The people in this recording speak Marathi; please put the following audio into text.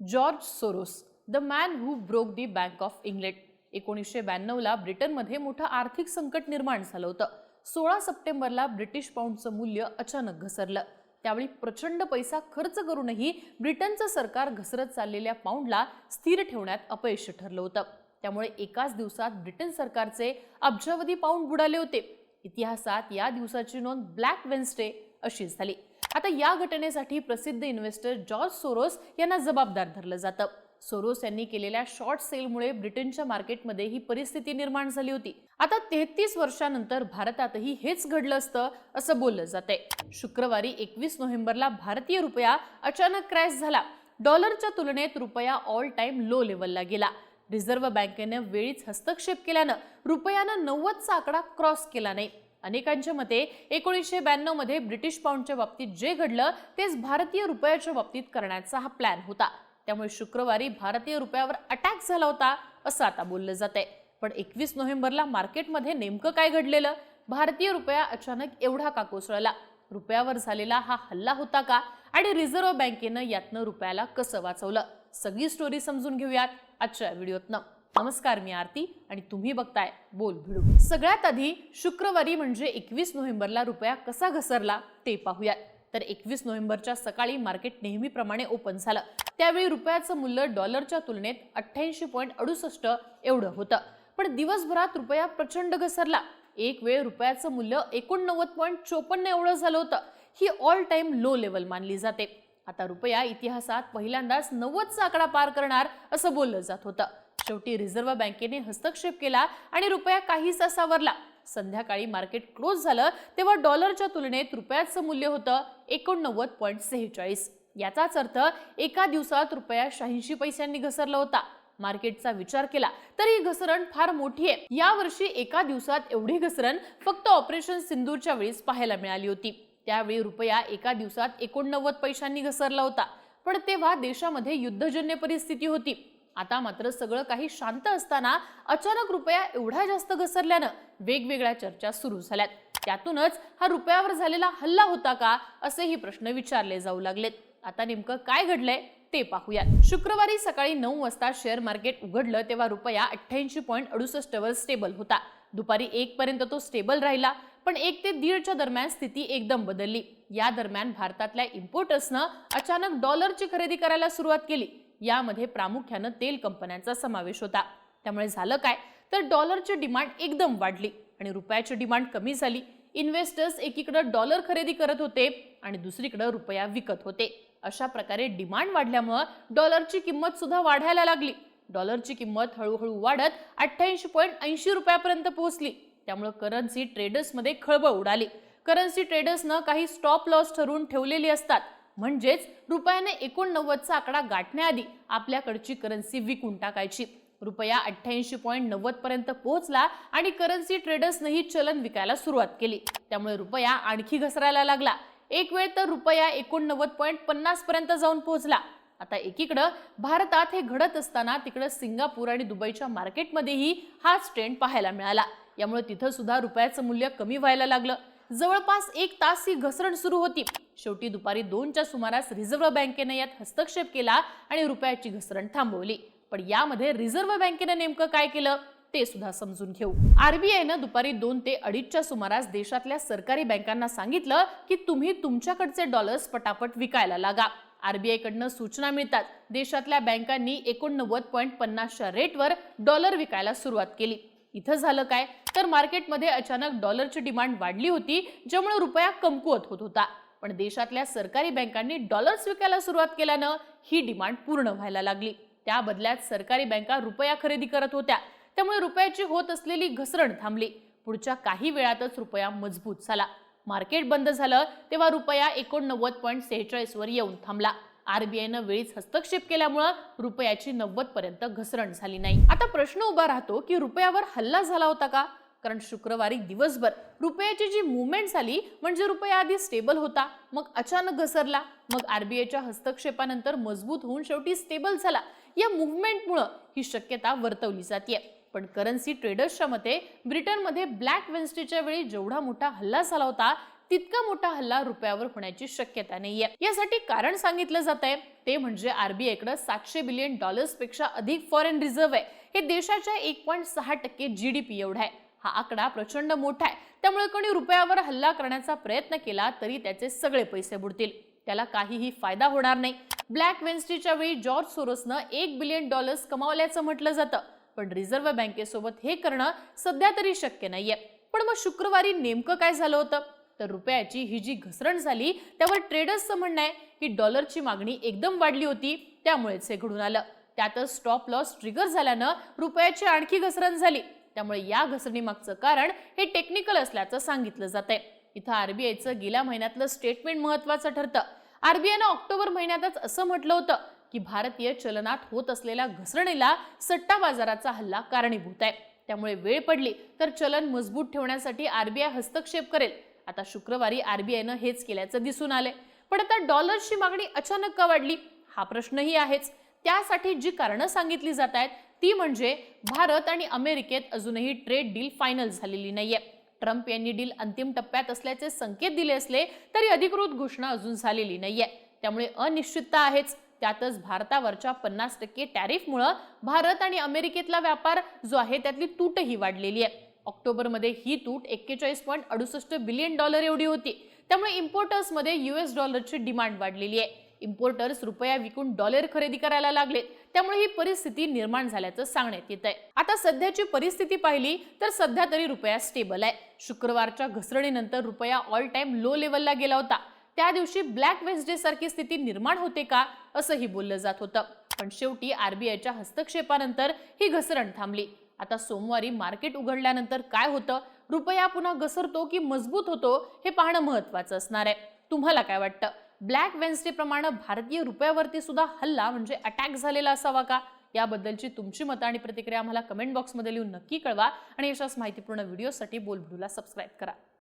George Soros the man who broke the bank of England. एकोणीसशे ब्याण्णवला ब्रिटनमध्ये मोठं आर्थिक संकट निर्माण झालं होतं. सोळा सप्टेंबरला ब्रिटिश पाऊंडचं मूल्य अचानक घसरलं. त्यावेळी प्रचंड पैसा खर्च करूनही ब्रिटनचं सरकार घसरत चाललेल्या पाऊंडला स्थिर ठेवण्यात अपयश ठरलं होतं. त्यामुळे एकाच दिवसात ब्रिटन सरकारचे अब्जावधी पाऊंड बुडाले होते. इतिहासात या दिवसाची नोंद ब्लॅक वेन्सडे अशी झाली. आता या घटनेसाठी प्रसिद्ध इन्व्हेस्टर जॉर्ज सोरोस यांना जबाबदार धरलं जातं. सोरोस यांनी केलेल्या शॉर्ट सेलमुळे ब्रिटनच्या मार्केटमध्ये ही परिस्थिती निर्माण झाली होती. आता तेहतीस वर्षानंतर भारतातही हेच घडलं असतं असं बोललं जातंय. शुक्रवारी एकवीस नोव्हेंबरला भारतीय रुपया अचानक क्रॅश झाला. डॉलरच्या तुलनेत रुपया ऑल टाइम लो लेवलला गेला. रिझर्व्ह बँकेनं वेळीच हस्तक्षेप केल्यानं रुपयानं नव्वदचा आकडा क्रॉस केला नाही. अनेकांच्या मते एकोणीसशे ब्याण्णवमध्ये ब्रिटिश पाऊंडच्या बाबतीत जे घडलं तेच भारतीय रुपयाच्या बाबतीत करण्याचा हा प्लॅन होता. त्यामुळे शुक्रवारी भारतीय रुपयावर अटॅक झाला होता असं आता बोललं जात आहे पण एकवीस नोव्हेंबरला मार्केटमध्ये नेमकं काय घडलेलं? भारतीय रुपया अचानक एवढा का कोसळला? रुपयावर झालेला हा हल्ला होता का? आणि रिझर्व्ह बँकेनं यातनं रुपयाला कसं वाचवलं? सगळी स्टोरी समजून घेऊयात आजच्या व्हिडिओतनं. नमस्कार मी आरती आणि तुम्ही बघताय बोल भिडू. सगळ्यात आधी शुक्रवारी म्हणजे एकवीस नोव्हेंबरला रुपया कसा घसरला ते पाहूयात. तर एकवीस नोव्हेंबरच्या सकाळी मार्केट नेहमीप्रमाणे ओपन झालं. त्यावेळी रुपयाचं मूल्य डॉलरच्या तुलनेत अठ्ठ्याऐंशी पॉईंट अडुसष्ट एवढं होतं. पण दिवसभरात रुपया प्रचंड घसरला. एक वेळ रुपयाचं मूल्य एकोणनव्वद पॉईंट चोपन्न एवढं झालं होतं. ही ऑल टाइम लो लेवल मानली जाते. आता रुपया इतिहासात पहिल्यांदाच नव्वदचा आकडा पार करणार असं बोललं जात होतं. शेवटी रिझर्व्ह बँकेने हस्तक्षेप केला आणि रुपया काहीसा सावरला. संध्याकाळी मार्केट क्लोज झालं तेव्हा डॉलरच्या तुलनेत रुपयाचं मूल्य होतं एकोणनव्वद पॉईंट सेहेचाळीस. याचाच अर्थ एका दिवसात रुपया शहाऐंशी पैशांनी घसरला होता. मार्केटचा विचार केला तर ही घसरण फार मोठी आहे. यावर्षी एका दिवसात एवढी घसरण फक्त ऑपरेशन सिंदूरच्या वेळीच पाहायला मिळाली होती. त्यावेळी रुपया एका दिवसात एकोणनव्वद पैशांनी घसरला होता. पण तेव्हा देशामध्ये युद्धजन्य परिस्थिती होती. आता मात्र सगळं काही शांत असताना अचानक रुपया एवढा जास्त घसरल्यानं वेगवेगळ्या चर्चा सुरू झाल्यात. त्यातूनच हा रुपयावर झालेला हल्ला होता का असेही प्रश्न विचारले जाऊ लागलेत. आता नेमकं काय घडलंय ते पाहूयात. शुक्रवारी सकाळी नऊ वाजता शेअर मार्केट उघडलं तेव्हा रुपया अठ्ठ्याऐंशी पॉईंट अडुसष्ट वर स्टेबल होता. दुपारी एक पर्यंत तो स्टेबल राहिला. पण एक ते दीडच्या दरम्यान स्थिती एकदम बदलली. या दरम्यान भारतातल्या इम्पोर्टर्सनं अचानक डॉलरची खरेदी करायला सुरुवात केली. यामध्ये प्रामुख्यानं तेल कंपन्यांचा समावेश होता. त्यामुळे झालं काय? तर डॉलरची डिमांड एकदम वाढली आणि रुपयाची डिमांड कमी झाली. इन्व्हेस्टर्स एकीकडे डॉलर खरेदी करत होते आणि दुसरीकडे रुपया विकत होते. अशा प्रकारे डिमांड वाढल्यामुळं डॉलरची किंमत सुद्धा वाढायला लागली. डॉलरची किंमत हळूहळू वाढत अठ्ठ्याऐंशी पॉईंट ऐंशी रुपयापर्यंत पोहोचली. त्यामुळं करन्सी ट्रेडर्समध्ये खळबळ उडाली. करन्सी ट्रेडर्सनं काही स्टॉप लॉस ठरवून ठेवलेली असतात. म्हणजेच रुपयाने एकोणनव्वदचा आकडा गाठण्याआधी आपल्याकडची करन्सी विकून टाकायची. रुपया अठ्ठ्याऐंशी पॉईंट नव्वद पर्यंत पोहोचला आणि करन्सी ट्रेडर्सनंही चलन विकायला सुरुवात केली. त्यामुळे रुपया आणखी घसरायला लागला. एक वेळ तर रुपया एकोणनव्वद पॉईंट पन्नास पर्यंत जाऊन पोहोचला. आता एकीकडं भारतात हे घडत असताना तिकडं सिंगापूर आणि दुबईच्या मार्केटमध्येही हाच ट्रेंड पाहायला मिळाला. यामुळे तिथं सुद्धा रुपयाचं मूल्य कमी व्हायला लागलं. जवळपास एक तास ही घसरण सुरू होती. शेवटी दुपारी दोनच्या सुमारास रिझर्व्ह बँकेनं यात हस्तक्षेप केला आणि रुपयाची घसरण थांबवली. पण यामध्ये रिझर्व्ह बँकेनं नेमकं काय केलं ते सुद्धा समजून घेऊ. आरबीआयनं दुपारी दोन ते अडीचच्या सुमारास देशातल्या सरकारी बँकांना सांगितलं की तुम्ही तुमच्याकडचे डॉलर्स पटापट विकायला लागा. आरबीआय कडनं सूचना मिळतात देशातल्या बँकांनी एकोणनव्वद पॉईंट पन्नासच्या रेटवर डॉलर विकायला सुरुवात केली. इथं झालं काय? तर मार्केटमध्ये अचानक डॉलरची डिमांड वाढली होती ज्यामुळे रुपया कमकुवत होत होता. पण देशातल्या सरकारी बँकांनी डॉलर्स विकायला सुरुवात केल्यानं ही डिमांड पूर्ण व्हायला लागली. त्या बदल्यात सरकारी बँका रुपया खरेदी करत होत्या. त्यामुळे रुपयाची होत असलेली घसरण थांबली. पुढच्या काही वेळातच रुपया मजबूत झाला. मार्केट बंद झालं तेव्हा रुपया एकोणनव्वद पॉईंट सेहेचाळीसवर येऊन थांबला. आरबीआयनं वेळीच हस्तक्षेप केल्यामुळं रुपयाची नव्वद पर्यंत घसरण झाली नाही. आता प्रश्न उभा राहतो की रुपयावर हल्ला झाला होता का? कारण शुक्रवारी दिवसभर रुपयाची जी मुवमेंट झाली म्हणजे रुपया आधी स्टेबल होता मग अचानक घसरला मग आरबीआयच्या हस्तक्षेपानंतर मजबूत होऊन शेवटी स्टेबल झाला. या मुवमेंटमुळं ही शक्यता वर्तवली जाते पण करन्सी ट्रेडर्सच्या मते ब्रिटनमध्ये ब्लॅक वेन्स्डेच्या वेळी जेवढा मोठा हल्ला झाला होता तितका मोठा हल्ला रुपयावर होण्याची शक्यता नाहीये. यासाठी कारण सांगितलं जात आहे ते म्हणजे आरबीआयकडे सातशे बिलियन डॉलर्सपेक्षा अधिक फॉरेन रिझर्व्ह आहे. हे देशाच्या एक पॉईंट सहा टक्के जी डीपी एवढा आहे. हा आकडा प्रचंड मोठा आहे. त्यामुळे कोणी रुपयावर हल्ला करण्याचा प्रयत्न केला तरी त्याचे सगळे पैसे बुडतील. त्याला काहीही फायदा होणार नाही. ब्लॅक वेन्स्टीच्या वेळी जॉर्ज सोरोसनं एक बिलियन डॉलर्स कमावल्याचं म्हटलं जातं. पण रिझर्व्ह बँकेसोबत हे करणं सध्या तरी शक्य नाहीये. पण मग शुक्रवारी नेमकं काय झालं होतं? तर रुपयाची ही जी घसरण झाली त्यावर ट्रेडर्सचं म्हणणं आहे की डॉलरची मागणी एकदम वाढली होती त्यामुळेच हे घडून आलं. त्यातच स्टॉप लॉस ट्रिगर झाल्यानं रुपयाची आणखी घसरण झाली. त्यामुळे या घसरणीमागचं कारण हे टेक्निकल असल्याचं सांगितलं जात आहे इथं आरबीआयचं गेल्या महिन्यातलं स्टेटमेंट महत्वाचं ठरतं. आरबीआयनं ऑक्टोबर महिन्यातच असं म्हटलं होतं की भारतीय चलनात होत असलेल्या घसरणीला सट्टा बाजाराचा हल्ला कारणीभूत आहे. त्यामुळे वेळ पडली तर चलन मजबूत ठेवण्यासाठी आरबीआय हस्तक्षेप करेल. आता शुक्रवारी आरबीआयनं हेच केल्याचं दिसून आले पण आता डॉलर्सची मागणी अचानक का वाढली? हा प्रश्नही आहेच. त्यासाठी जी कारणं सांगितली जात आहेत ती म्हणजे भारत आणि अमेरिकेत अजूनही ट्रेड डील फायनल झालेली नाहीये. ट्रम्प यांनी डील अंतिम टप्प्यात असल्याचे संकेत दिले असले तरी अधिकृत घोषणा अजून झालेली नाहीये. त्यामुळे अनिश्चितता आहेच. त्यातच भारतावरच्या पन्नास टक्के टॅरिफमुळं भारत आणि अमेरिकेतला व्यापार जो आहे त्यातली तूटही वाढलेली आहे. ऑक्टोबरमध्ये ही तूट एक्केचाळीस पॉईंट अडुसष्ट बिलियन डॉलर एवढी होती. त्यामुळे इम्पोर्टर्समध्ये यू एस डॉलरची डिमांड वाढलेली आहे. इम्पोर्टर्स रुपया विकून डॉलर खरेदी करायला लागले. त्यामुळे ही परिस्थिती निर्माण झाल्याचं सांगण्यात येत आहे आता सध्याची परिस्थिती पाहिली तर सध्या तरी रुपया स्टेबल आहे. शुक्रवारच्या घसरणीनंतर रुपया ऑल टाइम लो लेवलला गेला होता. त्या दिवशी ब्लॅक वेन्सडे सारखी स्थिती निर्माण होते का असंही बोललं जात होतं. पण शेवटी आरबीआयच्या हस्तक्षेपानंतर ही घसरण थांबली. आता सोमवारी मार्केट उघडल्यानंतर काय होतं? रुपया पुन्हा घसरतो की मजबूत होतो हे पाहणं महत्वाचं असणार आहे. तुम्हाला काय वाटतं? ब्लॅक वेन्सडे प्रमाणे भारतीय रुपयावरती सुद्धा हल्ला म्हणजे अटॅक झालेला असावा का? याबद्दलची तुमची मतं आणि प्रतिक्रिया आम्हाला कमेंट बॉक्समध्ये लिहून नक्की कळवा. आणि अशाच माहितीपूर्ण व्हिडिओसाठी बोलबुडूला सबस्क्राईब करा.